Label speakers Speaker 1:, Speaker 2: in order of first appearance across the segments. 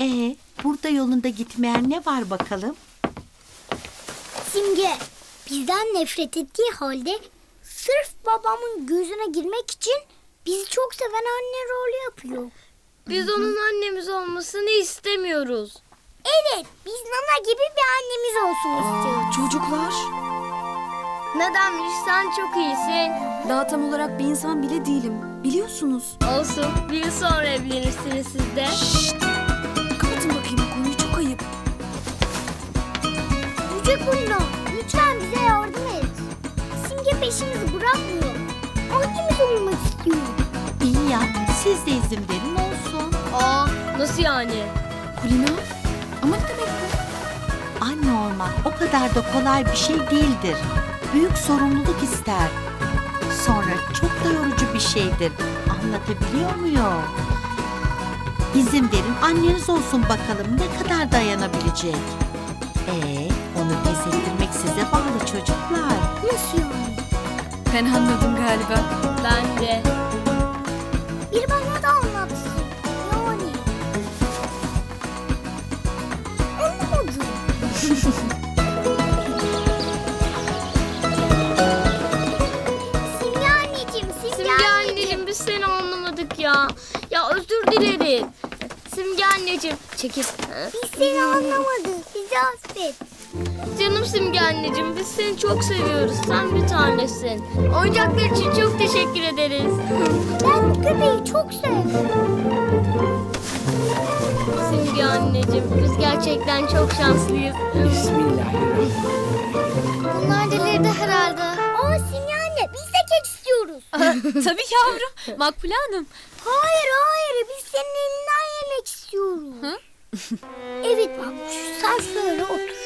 Speaker 1: Ee, burada yolunda gitmeyen ne var bakalım?
Speaker 2: Simge bizden nefret ettiği halde sırf babamın gözüne girmek için bizi çok seven anne rolü yapıyor.
Speaker 3: Biz onun annemiz olmasını istemiyoruz.
Speaker 2: Evet biz Nana gibi bir annemiz olsun istiyoruz.
Speaker 4: Çocuklar,
Speaker 3: Nedenmiş sen çok iyisin.
Speaker 4: daha tam olarak bir insan bile değilim. Biliyorsunuz.
Speaker 3: Olsun bir yıl sonra evlenirsiniz siz de.
Speaker 4: Kapatın
Speaker 2: Kulina lütfen bize yardım et. Simge peşimizi bırakmıyor. Annemiz olmak istiyor.
Speaker 1: İyi ya, siz de izin verin olsun.
Speaker 3: Aa nasıl yani?
Speaker 4: Kulina, ama ne demek bu?
Speaker 1: Anne olmak o kadar da kolay bir şey değildir. Büyük sorumluluk ister. Sonra çok da yorucu bir şeydir. Anlatabiliyor muyum? İzin verin anneniz olsun bakalım ne kadar dayanabilecek. Ee, onu pes ettirmek size bağlı çocuklar.
Speaker 2: Nasıl yani?
Speaker 4: Ben anladım galiba.
Speaker 3: Ben de.
Speaker 2: Bir bana da anlatsın. Yani. Anlamadım. Simge anneciğim, Simge,
Speaker 3: Simge anneciğim biz seni anlamadık ya. Ya özür dilerim. Simge anneciğim çekil.
Speaker 2: Biz seni anlamadık. Bizi affet.
Speaker 3: Canım Simge anneciğim biz seni çok seviyoruz. Sen bir tanesin. Oyuncaklar için çok teşekkür ederiz.
Speaker 2: Ben köpeği çok sevdim.
Speaker 3: Simge anneciğim biz gerçekten çok şanslıyız.
Speaker 2: Bunlar delirdi herhalde. Aa Simge anne biz de kek istiyoruz.
Speaker 4: Tabii yavrum. Makbule Hanım.
Speaker 2: hayır hayır biz senin elinden yemek istiyoruz. evet Mahmut sen şöyle otur.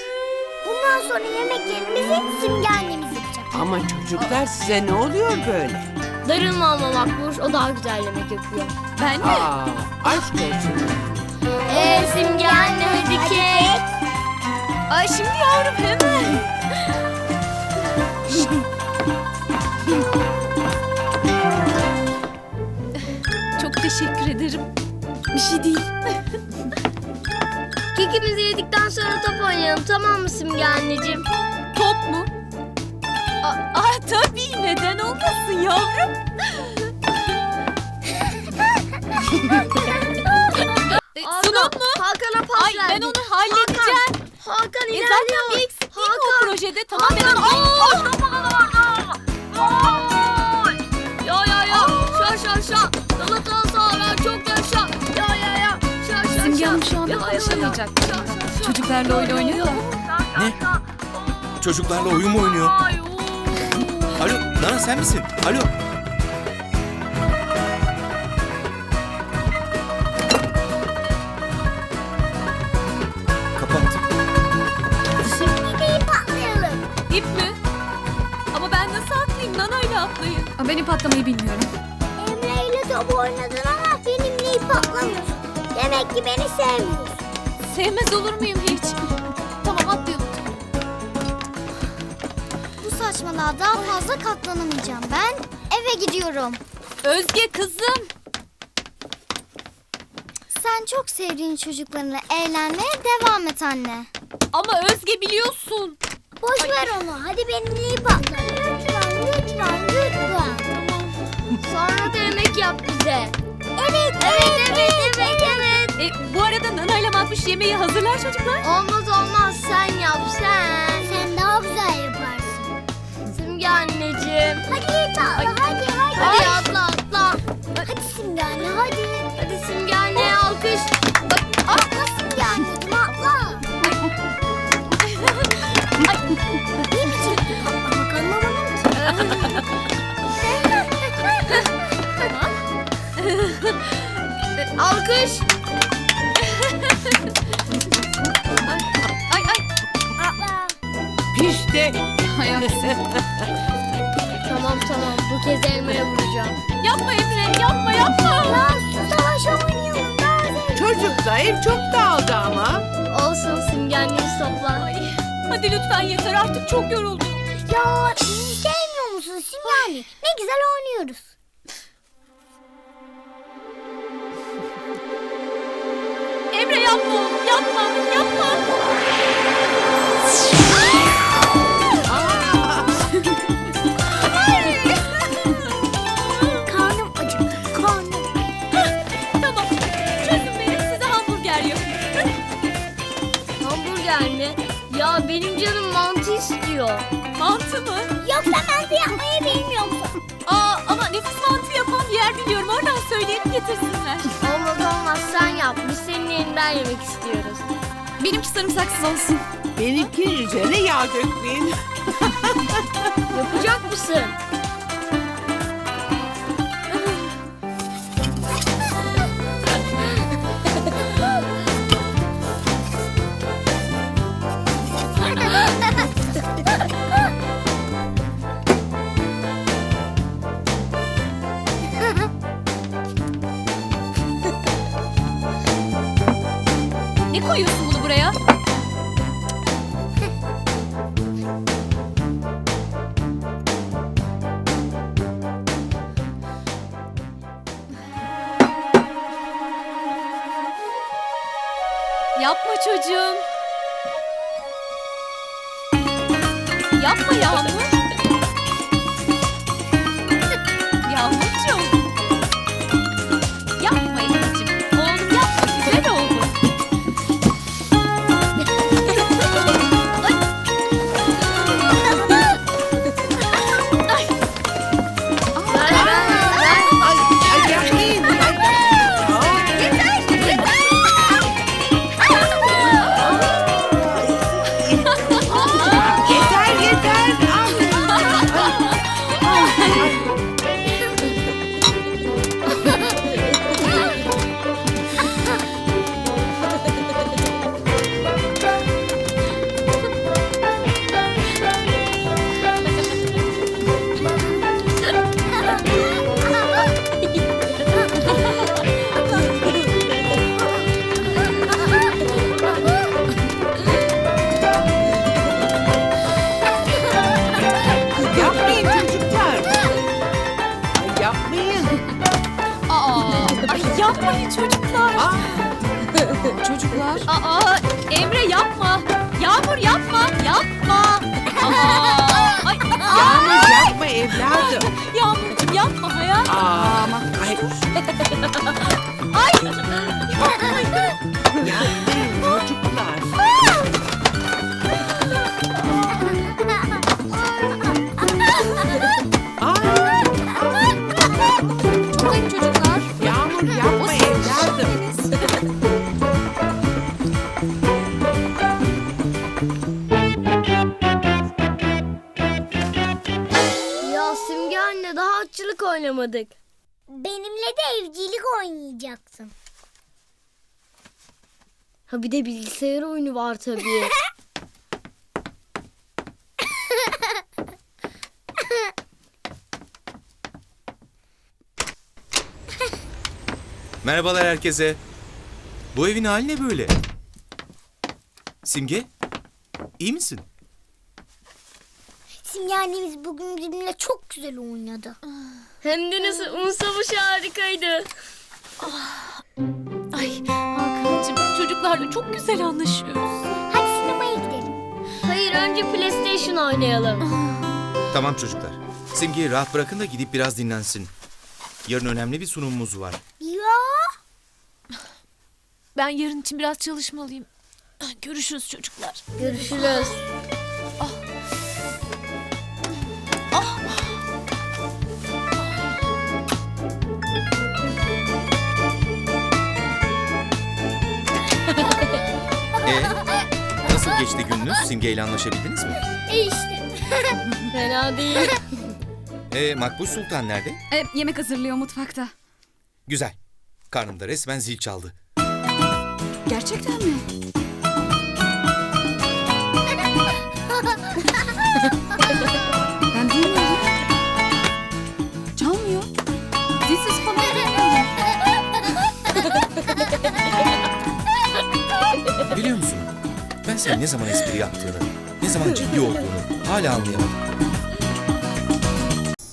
Speaker 2: Bundan sonra yemeklerimizi Simge annemiz yapacak.
Speaker 5: Ama çocuklar size ne oluyor böyle?
Speaker 3: Darılma ama Makbuş o daha güzel yemek yapıyor.
Speaker 4: Ben de.
Speaker 5: Aa, aşk olsun.
Speaker 3: Ee Simge anne hadi kek.
Speaker 4: Ay şimdi yavrum hemen. Çok teşekkür ederim. Bir şey değil.
Speaker 3: Kekimizi yedikten sonra top oynayalım tamam mı Simge anneciğim?
Speaker 4: Top mu? Aa, aa, tabii neden olmasın yavrum? E, Sunum mu?
Speaker 3: Hakan'a pas
Speaker 4: Ay ben
Speaker 3: verdik.
Speaker 4: onu halledeceğim.
Speaker 3: Hakan
Speaker 4: E,
Speaker 3: ilerliyor.
Speaker 4: zaten bir eksik değil mi o
Speaker 3: Hakan.
Speaker 4: projede? Tamam ben
Speaker 3: şa.
Speaker 4: Çocuklarla oyun oynuyor da.
Speaker 6: Ne? Çocuklarla oyun mu oynuyor? Alo, Nana sen misin? Alo.
Speaker 2: Şimdi de ip atlayalım.
Speaker 4: İp mi? Ama ben nasıl atlayayım? Nanayla atlayın. Ben ip atlamayı bilmiyorum.
Speaker 2: Emre ile top oynadın ama benimle ip atlamıyorsun. Demek ki beni sevmiyorsun.
Speaker 4: Sevmez olur muyum hiç? Tamam atlayalım.
Speaker 2: Bu saçmalığa daha fazla katlanamayacağım. Ben eve gidiyorum.
Speaker 4: Özge kızım.
Speaker 2: Sen çok sevdiğin çocuklarınla eğlenmeye devam et anne.
Speaker 4: Ama Özge biliyorsun.
Speaker 2: Boş ver onu. Hadi benimle ip atla. Lütfen, lütfen, lütfen.
Speaker 3: Sonra da yemek yap bize.
Speaker 2: Evet, evet, evet, evet, evet.
Speaker 4: E, bu arada Nanayla Makbuş yemeği hazırlar çocuklar.
Speaker 3: Olmaz olmaz sen yap sen.
Speaker 2: Sen daha güzel yaparsın.
Speaker 3: Simge anneciğim.
Speaker 2: Hadi ip atla, hadi, hadi.
Speaker 3: Hadi atla atla.
Speaker 2: Hadi Simge anne, hadi.
Speaker 3: Hadi Simge anneye alkış.
Speaker 5: Pişti.
Speaker 3: Tamam tamam bu kez elmaya vuracağım.
Speaker 4: Yapma Emre yapma yapma.
Speaker 2: Ya su savaşı oynayalım. Daha zevkli.
Speaker 5: Çocuklar ev çok dağıldı ama.
Speaker 3: Olsun Simge annesi topla.
Speaker 4: Ay, hadi lütfen yeter artık çok yoruldum.
Speaker 2: Ya sevmiyor musun Simge anne? Ne güzel oynuyoruz.
Speaker 4: Emre yapma oğlum yapma yapma. mı?
Speaker 2: Yoksa mantı yapmayı bilmiyor musun?
Speaker 4: Aa ama nefis mantı yapan bir yer biliyorum oradan söyleyelim getirsinler.
Speaker 7: Olmaz olmaz sen yap. Biz senin elinden yemek istiyoruz.
Speaker 4: Benimki sarımsaksız olsun.
Speaker 3: Benimki üzerine yağ dökmeyin.
Speaker 7: Yapacak mısın? Ha bir de bilgisayar oyunu var tabii.
Speaker 8: Merhabalar herkese. Bu evin hali ne böyle? Simge, iyi misin?
Speaker 2: Simge annemiz bugün bizimle çok güzel oynadı.
Speaker 7: Hem de nasıl un savaşı harikaydı.
Speaker 4: Ay Hakan'cığım çocuklarla çok güzel anlaşıyoruz.
Speaker 2: Hadi sinemaya gidelim.
Speaker 7: Hayır önce PlayStation oynayalım.
Speaker 8: Tamam çocuklar. Simge'yi rahat bırakın da gidip biraz dinlensin. Yarın önemli bir sunumumuz var.
Speaker 2: Ya.
Speaker 4: Ben yarın için biraz çalışmalıyım. Görüşürüz çocuklar.
Speaker 7: Görüşürüz.
Speaker 8: E, nasıl geçti gününüz? Simge ile anlaşabildiniz mi?
Speaker 2: E işte.
Speaker 7: Fena değil.
Speaker 8: E, Makbul Sultan nerede?
Speaker 4: E, yemek hazırlıyor mutfakta.
Speaker 8: Güzel. Karnımda resmen zil çaldı.
Speaker 4: Gerçekten mi?
Speaker 8: Biliyor musun? Ben senin ne zaman espri yaptığını, ne zaman ciddi olduğunu hala anlayamadım.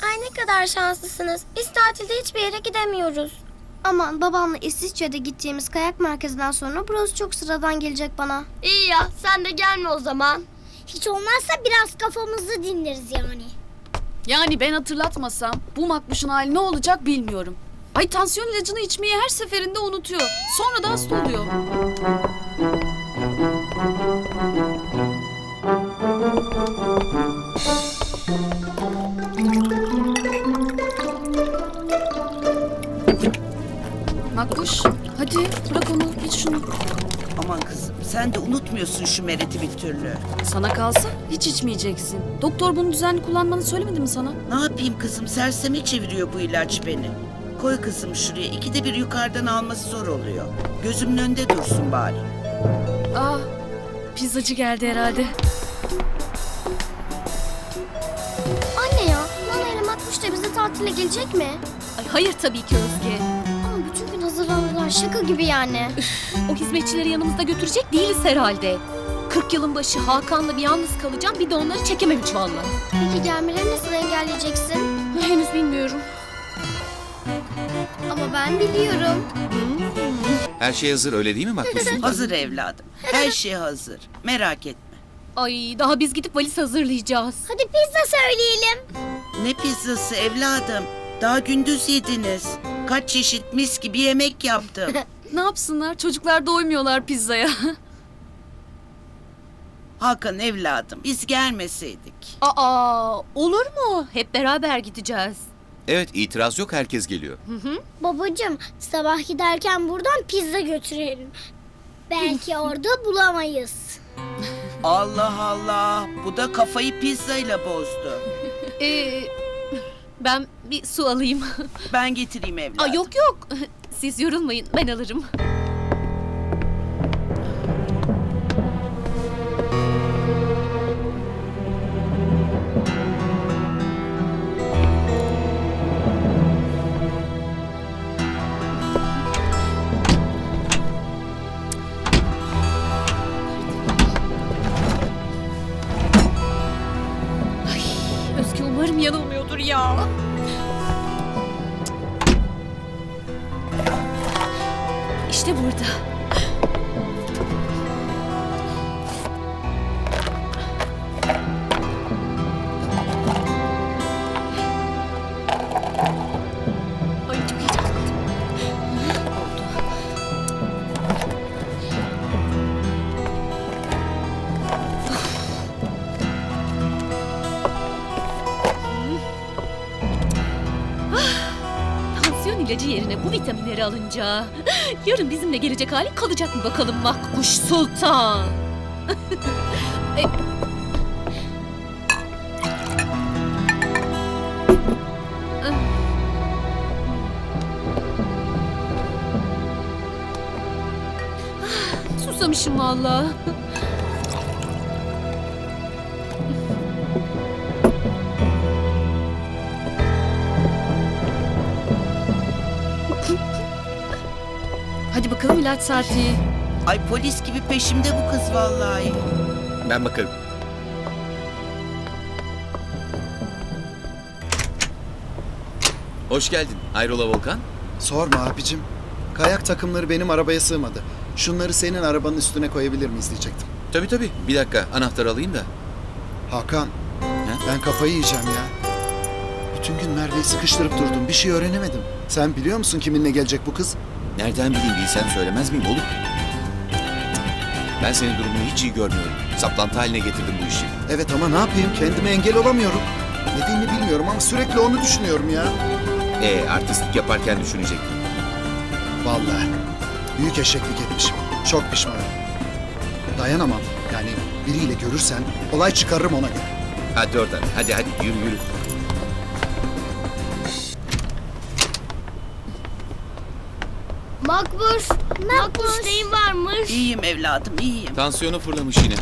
Speaker 2: Ay ne kadar şanslısınız. Biz tatilde hiçbir yere gidemiyoruz.
Speaker 9: Aman babamla İsviçre'de gittiğimiz kayak merkezinden sonra burası çok sıradan gelecek bana.
Speaker 3: İyi ya sen de gelme o zaman.
Speaker 9: Hiç olmazsa biraz kafamızı dinleriz yani.
Speaker 4: Yani ben hatırlatmasam bu makbuşun hali ne olacak bilmiyorum. Ay tansiyon ilacını içmeyi her seferinde unutuyor. Sonra da hasta oluyor. Makbuş hadi bırak onu iç şunu.
Speaker 5: Aman kızım sen de unutmuyorsun şu mereti bir türlü.
Speaker 4: Sana kalsa hiç içmeyeceksin. Doktor bunu düzenli kullanmanı söylemedi mi sana?
Speaker 5: Ne yapayım kızım serseme çeviriyor bu ilaç beni. Koy kızım şuraya ikide bir yukarıdan alması zor oluyor. Gözümün önünde dursun bari.
Speaker 4: Aa, pizzacı geldi herhalde.
Speaker 9: Anne ya, Nana ile Makbuş da bize tatile gelecek mi?
Speaker 4: Ay, hayır tabii ki Özge.
Speaker 9: Ama bütün gün hazırlanırlar şaka gibi yani.
Speaker 4: O hizmetçileri yanımızda götürecek değiliz herhalde. 40 yılın başı Hakan'la bir yalnız kalacağım bir de onları çekemem hiç vallahi.
Speaker 9: Peki gelmelerini nasıl engelleyeceksin?
Speaker 4: Henüz bilmiyorum.
Speaker 9: Ama ben biliyorum.
Speaker 6: Her şey hazır öyle değil mi Makbul Sultan?
Speaker 5: Hazır evladım. Her şey hazır. Merak etme.
Speaker 4: Ay daha biz gidip valiz hazırlayacağız.
Speaker 9: Hadi pizza söyleyelim.
Speaker 5: Ne pizzası evladım? Daha gündüz yediniz. Kaç çeşit mis gibi yemek yaptım.
Speaker 4: Ne yapsınlar? Çocuklar doymuyorlar pizzaya.
Speaker 5: Hakan evladım biz gelmeseydik.
Speaker 4: Aa, olur mu? Hep beraber gideceğiz.
Speaker 6: Evet itiraz yok herkes geliyor.
Speaker 9: Babacım sabah giderken buradan pizza götürelim. Belki orada bulamayız.
Speaker 5: Allah Allah bu da kafayı pizzayla bozdu.
Speaker 4: Ee, ben bir su alayım.
Speaker 5: Ben getireyim evladım.
Speaker 4: Aa, yok yok. Siz yorulmayın ben alırım. Yerine bu vitaminleri alınca yarın bizimle gelecek hali kalacak mı bakalım Makbuş Sultan? E- Ah, Susamışım vallahi. Hadi bakalım ilaç saati.
Speaker 5: Ay polis gibi peşimde bu kız vallahi.
Speaker 6: Ben bakarım. Hoş geldin. Hayrola Volkan?
Speaker 10: Sorma abicim. Kayak takımları benim arabaya sığmadı. Şunları senin arabanın üstüne koyabilir miyiz diyecektim.
Speaker 6: Tabii tabii. Bir dakika anahtarı alayım da.
Speaker 10: Hakan, ben kafayı yiyeceğim ya. Bütün gün Merve'yi sıkıştırıp durdum. Bir şey öğrenemedim. Sen biliyor musun kiminle gelecek bu kız?
Speaker 6: Nereden bileyim bilsen söylemez miyim oğlum? Ben senin durumunu hiç iyi görmüyorum. Saplantı haline getirdim bu işi.
Speaker 10: Evet ama ne yapayım? Kendime engel olamıyorum. Nedenini bilmiyorum ama sürekli onu düşünüyorum ya.
Speaker 6: Ee artistlik yaparken düşünecektim.
Speaker 10: Vallahi büyük eşeklik etmişim. Çok pişmanım. Dayanamam. Yani biriyle görürsen olay çıkarırım ona göre.
Speaker 6: Hadi oradan. Hadi hadi yürü yürü.
Speaker 9: Makbuş,
Speaker 3: Makbuş neyin varmış?
Speaker 5: İyiyim evladım iyiyim.
Speaker 6: Tansiyonu fırlamış yine.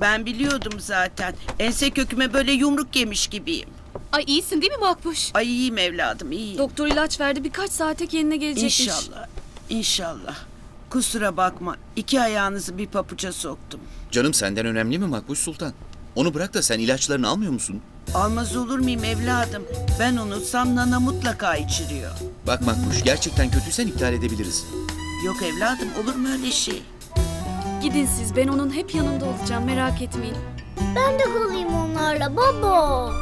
Speaker 5: Ben biliyordum zaten. Ense köküme böyle yumruk yemiş gibiyim.
Speaker 4: Ay iyisin değil mi Makbuş?
Speaker 5: Ay iyiyim evladım iyiyim.
Speaker 4: Doktor ilaç verdi birkaç saate kendine gelecekmiş.
Speaker 5: İnşallah. İnşallah. Kusura bakma. iki ayağınızı bir papuca soktum.
Speaker 6: Canım senden önemli mi Makbuş Sultan? Onu bırak da sen ilaçlarını almıyor musun?
Speaker 5: Almaz olur muyum evladım? Ben unutsam Nana mutlaka içiriyor.
Speaker 6: Bak Makbuş gerçekten kötüysen iptal edebiliriz.
Speaker 5: Yok evladım olur mu öyle şey?
Speaker 11: Gidin siz ben onun hep yanında olacağım merak etmeyin.
Speaker 9: Ben de kalayım onlarla baba.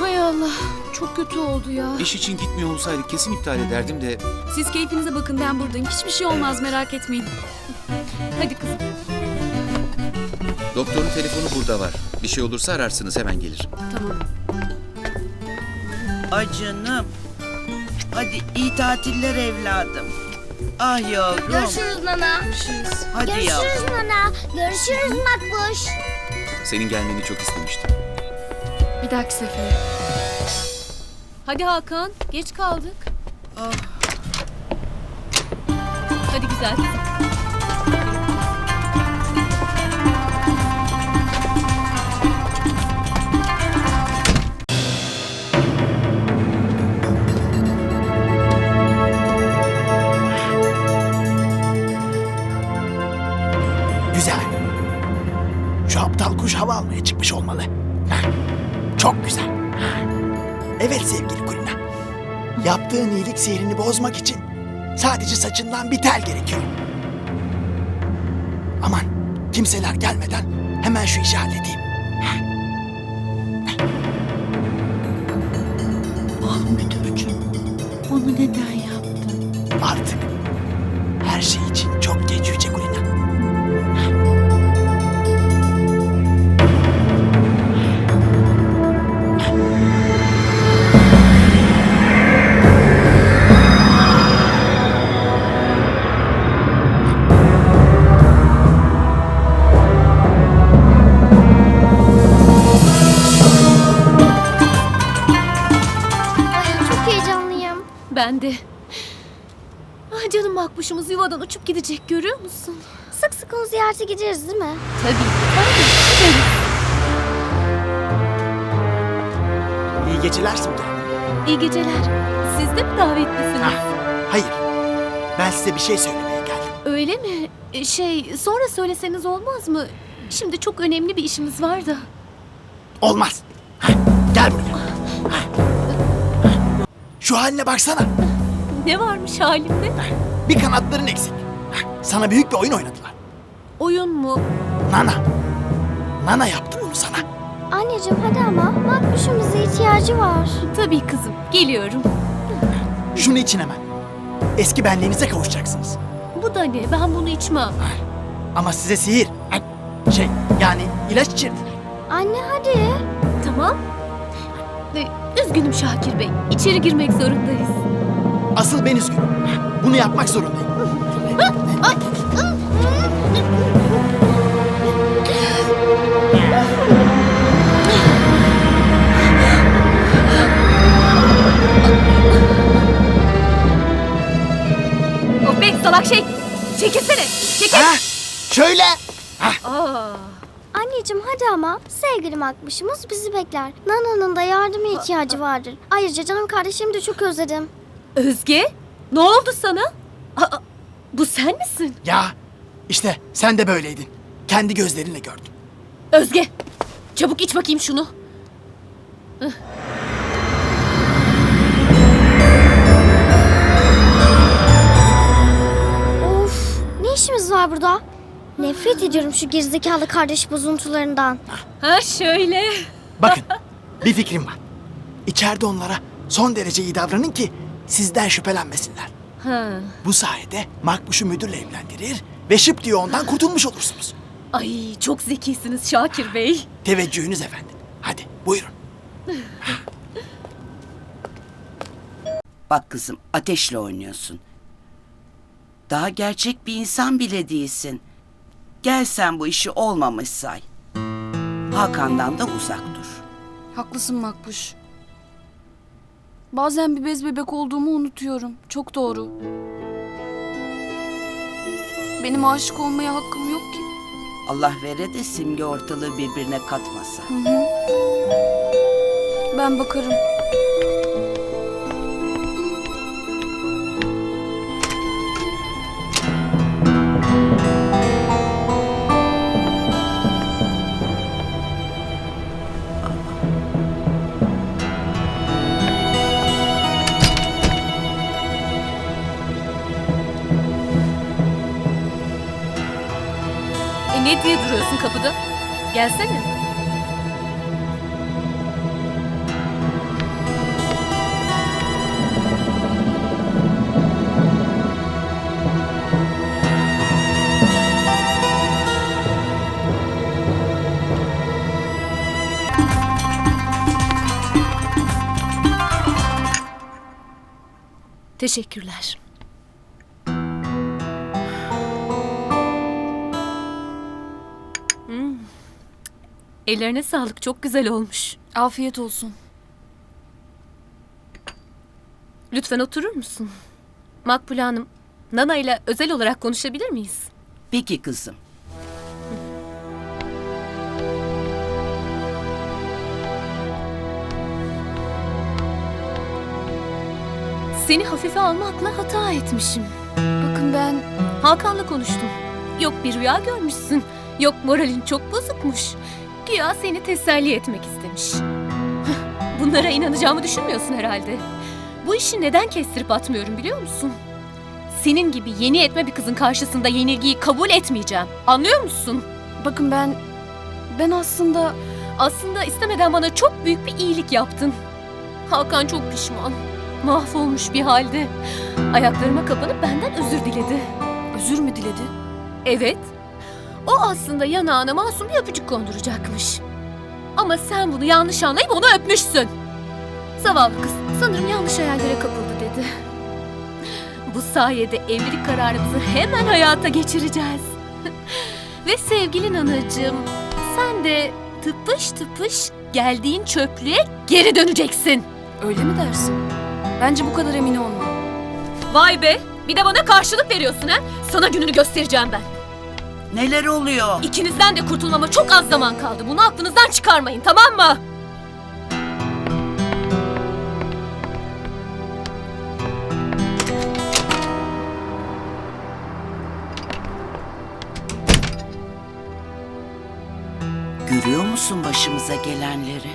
Speaker 11: Hay Allah çok kötü oldu ya.
Speaker 6: İş için gitmiyor olsaydık kesin iptal ederdim de
Speaker 11: Siz keyfinize bakın ben buradayım. Hiçbir şey olmaz merak etmeyin.
Speaker 4: Hadi kızım.
Speaker 6: Doktorun telefonu burada var. Bir şey olursa ararsınız hemen gelir.
Speaker 11: Tamam.
Speaker 5: Ay canım. Hadi iyi tatiller evladım. Ah yavrum.
Speaker 9: Görüşürüz Nana.
Speaker 11: Görüşürüz.
Speaker 5: Hadi yavrum.
Speaker 9: Görüşürüz Nana. Görüşürüz Makbuş.
Speaker 6: Senin gelmeni çok istemiştim.
Speaker 11: Bir dahaki sefere.
Speaker 4: Hadi Hakan. Geç kaldık.
Speaker 5: Ah.
Speaker 4: Hadi güzel kızım.
Speaker 10: Yaptığın iyilik sihrini bozmak için sadece saçından bir tel gerekiyor. Aman kimseler gelmeden hemen şu işi halledeyim.
Speaker 1: Ah müdürcüğüm. Bunu neden yaptın?
Speaker 10: Artık
Speaker 9: heyecanlıyım.
Speaker 4: Ben de. Ah canım makbuşumuz yuvadan uçup gidecek görüyor musun?
Speaker 9: Sık sık onu ziyarete gideriz değil mi?
Speaker 4: Tabii. Tabii. gideriz.
Speaker 10: İyi geceler Simge.
Speaker 4: İyi geceler. Siz de mi davetlisiniz?
Speaker 10: Ah, hayır. Ben size bir şey söylemeye geldim.
Speaker 4: Öyle mi? E, Şey sonra söyleseniz olmaz mı? Şimdi çok önemli bir işimiz var da.
Speaker 10: Olmaz. Şu haline baksana.
Speaker 4: Ne varmış halimde?
Speaker 10: Bir kanatların eksik. Sana büyük bir oyun oynadılar.
Speaker 4: Oyun mu?
Speaker 10: Nana. Nana yaptı bunu sana.
Speaker 9: Anneciğim hadi ama Makbuş'un bize ihtiyacı var.
Speaker 4: Tabii kızım. Geliyorum.
Speaker 10: Şunu için hemen. Eski benliğinize kavuşacaksınız.
Speaker 4: Bu da ne? Ben bunu içmem.
Speaker 10: Ama size sihir. Şey yani ilaç içirdiler.
Speaker 9: Anne hadi.
Speaker 4: Tamam. Üzgünüm Şakir Bey. İçeri girmek zorundayız.
Speaker 10: Asıl ben üzgünüm. Bunu yapmak zorundayım.
Speaker 4: O be salak şey. Çekilsene. Çekil.
Speaker 10: Ha? Şöyle.
Speaker 4: Aa.
Speaker 9: Anneciğim hadi ama sevgili Makbuş'umuz bizi bekler. Nana'nın da yardıma ihtiyacı vardır. Ayrıca canım kardeşimi de çok özledim.
Speaker 4: Özge. Ne oldu sana? Aa, bu sen misin?
Speaker 10: Ya işte sen de böyleydin. Kendi gözlerinle gördün.
Speaker 4: Özge. Çabuk iç bakayım şunu.
Speaker 9: Of ne işimiz var burada? Nefret ediyorum şu gerizekalı kardeş bozuntularından.
Speaker 4: Ha şöyle.
Speaker 10: Bakın bir fikrim var. İçeride onlara son derece iyi davranın ki sizden şüphelenmesinler.
Speaker 4: Ha.
Speaker 10: Bu sayede Makbuş'u müdürle evlendirir ve şıp diye ondan kurtulmuş olursunuz.
Speaker 4: Ay çok zekisiniz Şakir Bey.
Speaker 10: Teveccühünüz efendim. Hadi buyurun.
Speaker 5: Bak kızım ateşle oynuyorsun. Daha gerçek bir insan bile değilsin. Gel sen bu işi olmamış say. Hakan'dan da uzak dur.
Speaker 11: Haklısın Makbuş. Bazen bir bez bebek olduğumu unutuyorum. Çok doğru. Benim aşık olmaya hakkım yok ki.
Speaker 5: Allah vere de simge ortalığı birbirine katmasa.
Speaker 11: Hı hı. Ben bakarım.
Speaker 4: Diye duruyorsun kapıda? Gelsene. Teşekkürler. Ellerine sağlık. Çok güzel olmuş.
Speaker 3: Afiyet olsun.
Speaker 4: Lütfen oturur musun? Makbule Hanım, Nana ile özel olarak konuşabilir miyiz?
Speaker 5: Peki kızım.
Speaker 4: Seni hafife almakla hata etmişim.
Speaker 3: Bakın ben
Speaker 4: Hakan'la konuştum. Yok bir rüya görmüşsün. Yok moralin çok bozukmuş. Güya seni teselli etmek istemiş. Bunlara inanacağımı düşünmüyorsun herhalde. Bu işi neden kestirip atmıyorum biliyor musun? Senin gibi yeni etme bir kızın karşısında yenilgiyi kabul etmeyeceğim. Anlıyor musun?
Speaker 3: bakın ben ben aslında
Speaker 4: Aslında istemeden bana çok büyük bir iyilik yaptın. Hakan çok pişman. Mahvolmuş bir halde. Ayaklarıma kapanıp benden özür diledi.
Speaker 3: özür mü diledi?
Speaker 4: Evet. O aslında yanağına masum bir öpücük konduracakmış. Ama sen bunu yanlış anlayıp onu öpmüşsün. Zavallı kız sanırım yanlış hayallere kapıldı dedi. Bu sayede evlilik kararımızı hemen hayata geçireceğiz. Ve sevgili nanacığım sen de tıpış tıpış geldiğin çöplüğe geri döneceksin.
Speaker 3: Öyle mi dersin? Bence bu kadar emin olma.
Speaker 4: Vay be bir de bana karşılık veriyorsun ha. Sana gününü göstereceğim ben.
Speaker 5: Neler oluyor?
Speaker 4: İkinizden de kurtulmama çok az zaman kaldı. Bunu aklınızdan çıkarmayın tamam mı?
Speaker 5: Görüyor musun başımıza gelenleri?